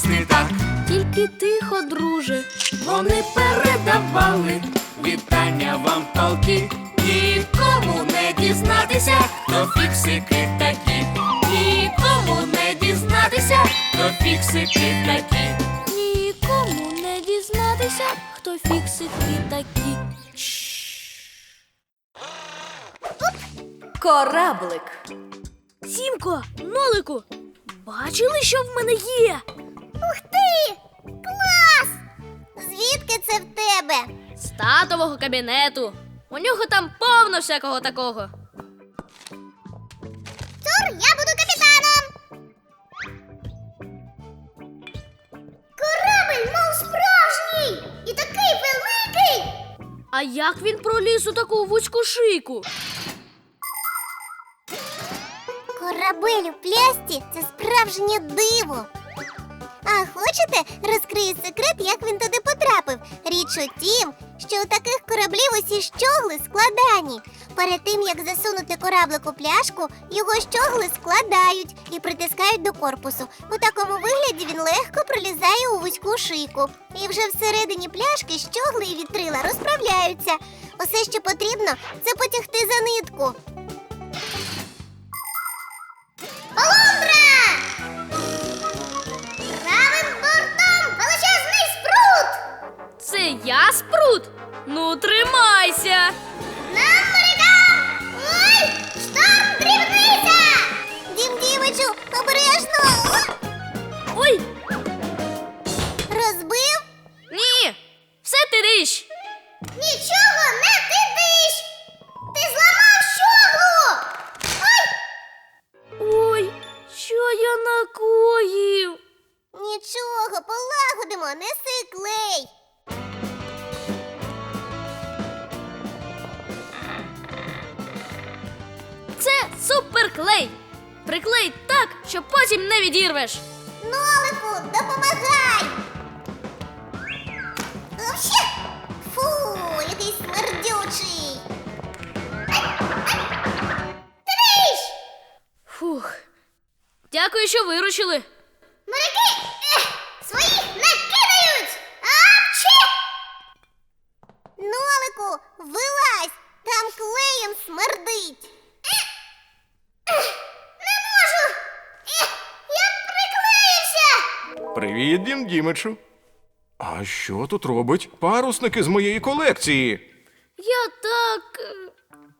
Пальці скласти так. Тільки тихо, друже. Вони передавали вітання вам полки. Нікому не дізнатися, хто фіксики такі. Нікому не дізнатися, хто фіксики такі. Нікому не дізнатися, хто фіксики такі. Кораблик. Сімко, нолику, бачили, що в мене є? Ух ти! Клас! Звідки це в тебе? З татового кабінету. У нього там повно всякого такого. Тур, я буду капітаном. Корабель, мов справжній! І такий великий! А як він проліз у таку вузьку шийку? Корабель у плясті це справжнє диво. А хочете, розкрию секрет, як він туди потрапив. Річ у тім, що у таких кораблів усі щогли складані. Перед тим як засунути кораблик у пляшку, його щогли складають і притискають до корпусу. У такому вигляді він легко пролізає у вузьку шийку. І вже всередині пляшки щогли і вітрила розправляються. Усе, що потрібно, це потягти за нитку. Спрут? Ну, тримайся! Нам морякам! Ой! Шторм дрібниця! Дім Дімичу, обережно! Ой, Розбив? ні! Все ти річ! Нічого не тидиш! Ти зламав щоглу! Ой! Ой, що я накоїв? Нічого, полагодимо, неси клей! Суперклей! Приклей так, що потім не відірвеш. Нолику, допомагай! Вообще! Фу, який смердючий! Триш! Фух. Дякую, що виручили. Моряки! ех, Своїх накидають! Апчі! Нолику, вилазь! Там клеєм смердить! Е, ех, Не можу! Ех, Я приклеївся! Привіт, Дім Дімичу. А що тут робить парусники з моєї колекції? Я так. е,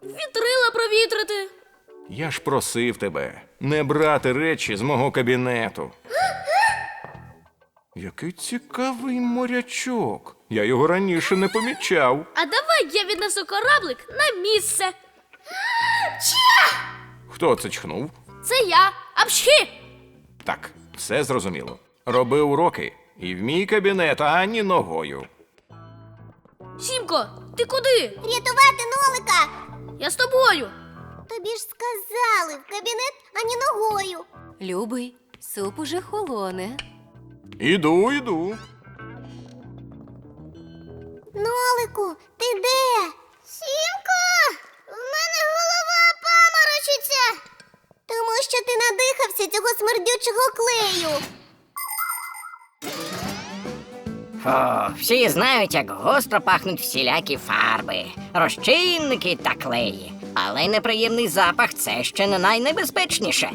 Вітрила провітрити. Я ж просив тебе не брати речі з мого кабінету. Який цікавий морячок. Я його раніше не помічав. А давай я віднесу кораблик на місце. Хто це чхнув? Це я. Апшхі! Так, все зрозуміло. Роби уроки і в мій кабінет ані ногою. Сімко, ти куди? Рятувати нолика! Я з тобою. Тобі ж сказали в кабінет ані ногою. Любий, суп уже холоне. Іду, іду. Нолику, ти де? Сімко, в мене голова паморочиться. Тому що ти надихався цього смердючого клею. О, всі знають, як гостро пахнуть всілякі фарби, розчинники та клеї. Але неприємний запах це ще не найнебезпечніше.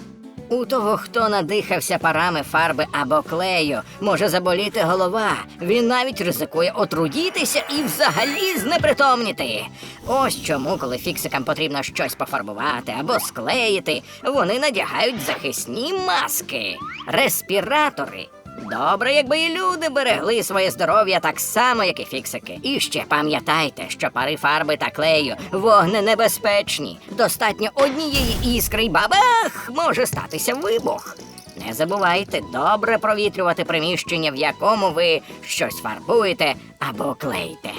У того, хто надихався парами фарби або клею, може заболіти голова. Він навіть ризикує отрудітися і взагалі знепритомніти. Ось чому, коли фіксикам потрібно щось пофарбувати або склеїти, вони надягають захисні маски, респіратори. Добре, якби і люди берегли своє здоров'я так само, як і фіксики. І ще пам'ятайте, що пари фарби та клею вогненебезпечні. Достатньо однієї іскри й бабах може статися вибух. Не забувайте добре провітрювати приміщення, в якому ви щось фарбуєте або клеїте.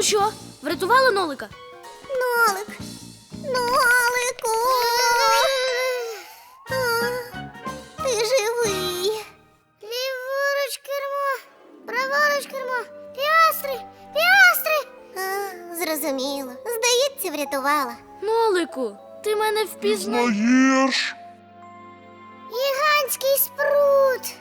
Ну що, врятували нолика? Нолик. Нолику. Ти живий. Ліворуч кермо. Праворуч кермо. Піастри. Піастри. Зрозуміло. Здається, врятувала. Нолику, ти мене впізнаєш. Гігантський спрут.